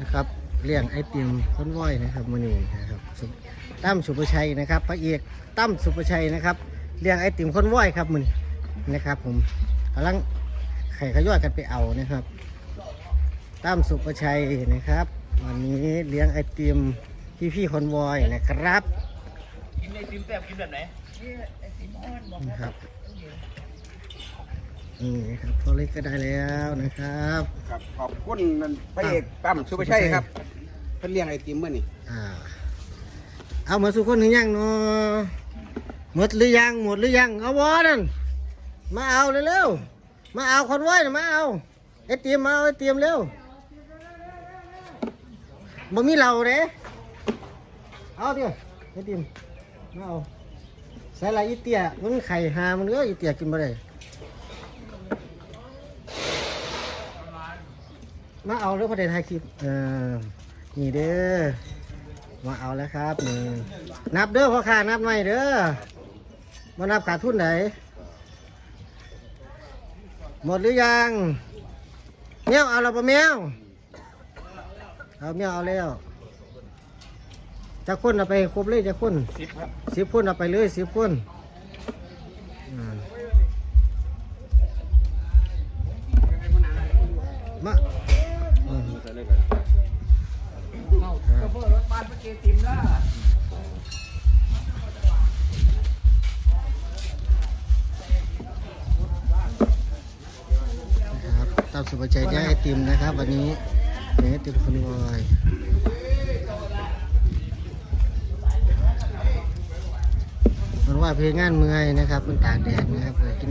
นะครับเลี้ยงไอติมค้นว้อยนะครับมือนี้นะครับสุตั้มสุประชัยนะครับพระเอกตั้มสุประชัยนะครับเลี้ยงไอติมค้นว้อยครับมือนี้นะครับ ผมกำลังไข่ขย่อยกันไปเอานะครับตั้มสุประชัยนะครับ วันนี้เลี้ยงไอติมพี่พี่ๆคนวอยนะครับกินไอติมแซ่บกินแบบไหนนะครับ นี่ครับตัวเล็กก็ได้แล้วนะครับ ครับขอบคุณนั่นพระเอกตั้มสุภาชัยครับเพิ่นเลี้ยงไอติมเมื่อนี่อ่า เอามาสุกคนหรือยังเนาะหมดหรือยังหมดหรือยังเอาวอนั่นมาเอาเร็วๆมาเอาคนไว้นะมาเอาไอเตรียมมาเอาไอเตรียมเร็วบ่มีเหล่าเด้เอาเดี๋ยวไอเตรียมมาเอาใส่ละอีเตียมันไข่หามันเอ้ยอีเตียกินบ่ได้ มาเอาเรื่องประเด็นไทยคลิปเออนี่เด้อ มาเอาแล้วครับนี่นับเด้อพ่อค้านับหน่อยเด้อมานับขาดทุนไหน หมดหรือยังแมวเอาแล้วปะแมว เอาแมวเอาแล้วจะคนเอาไปครบเลยจะคนสิบครับสิบคนเอาไปเลยสิบคนอ่ามา นะครับตามสุภชัยได้ไอติมนะครับ วันนี้เนไอติมคนวอยมันว่าเพลงงานเมื่อยนะครับมันตากแดดนะครับเลยกิน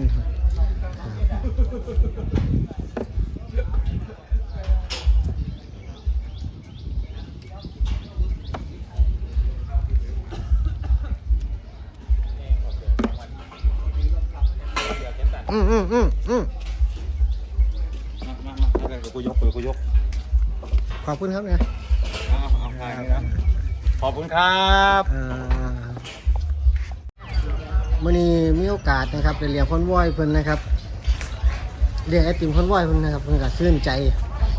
อืมอืมอืมอืม เดี๋ยวกูยกเดี๋ยวกูยกขอบคุณครับเนี่ยเอาเอาทางนี้นะขอบคุณครับเอ่อมื่อนี้มีโอกาสนะครับไปเรียนคนว้อยเพิ่นนะครับเรียนไอติมคนว้อยเพิ่นนะครับเพิ่นก็ชื่นใจ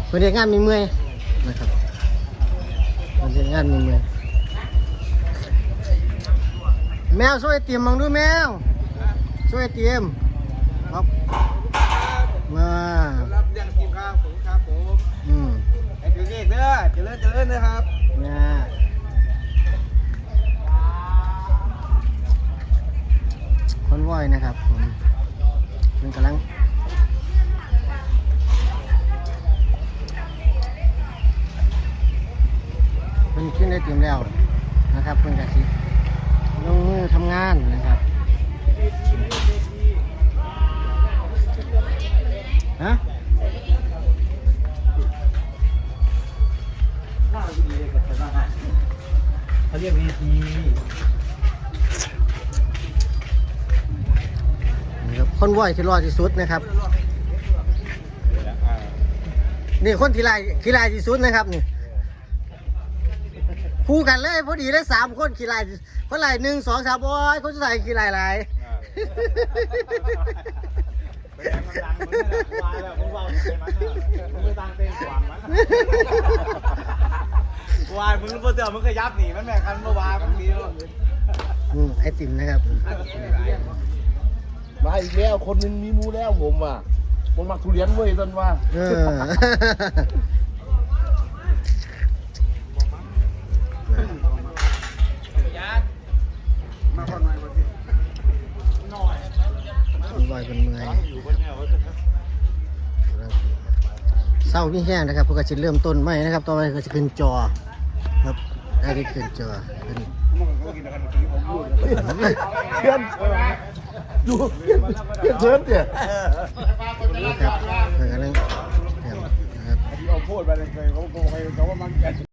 เพิ่นเรียนงานมีเมื่อยนะครับเพิ่นเรียนงานมีเมื่อยแมวช่วยไอติมมองดูแมวช่วยไอติมครับ เจริญเจริญนะครับนะคนว้อยนะครับผมมันกำลังเพิ่นขึ้นได้เตรีมแล้วนะครับเพิ่อนกะสิลงมือทำงานนะครับฮะ เขาเรียกเวทีนะครับคนว่อยที่รอดที่สุดนะครับ นี่คนที่ลายที่ลายที่สุดนะครับนี่คู่กันเลยพอดีเลยสามคนขี่ลายคนลายหนึ่งสองสามบอยคนใสุดท้ายขี่ลายหลายแรงมันดังมึงนี่แหละวายแล้วมึงเบาเสียงมันมึงไม่ตั้งเต้นขวางมันกู วายมึงรู้ป่ะเดี๋ยวมึงขยับหนีมันแม่งคันเมื่อวานมึงดีแล้วอืมไอติมนะครับมาอีกแล้วคนหนึงมีหมูแล้วผมอะผมมักทุเรียนเว้ยตอนว่าเออมาก่อนหน่อยวันที่คนว่อยเป็นเมื่อย เศร้านี่แห้งนะครับเพื่อจะเริ่มต้นใหม่นะครับต่อไปก็จะขึ้นจอครับได้ที่ขึ้นจอขึ้นเพื่อนดูเพื่อนเพื่อนเชิญเนี่ยครับเพื่อนกำลังเตรียมนะครับ เอาพูดไปเลยเขาเขาเขาว่ามัน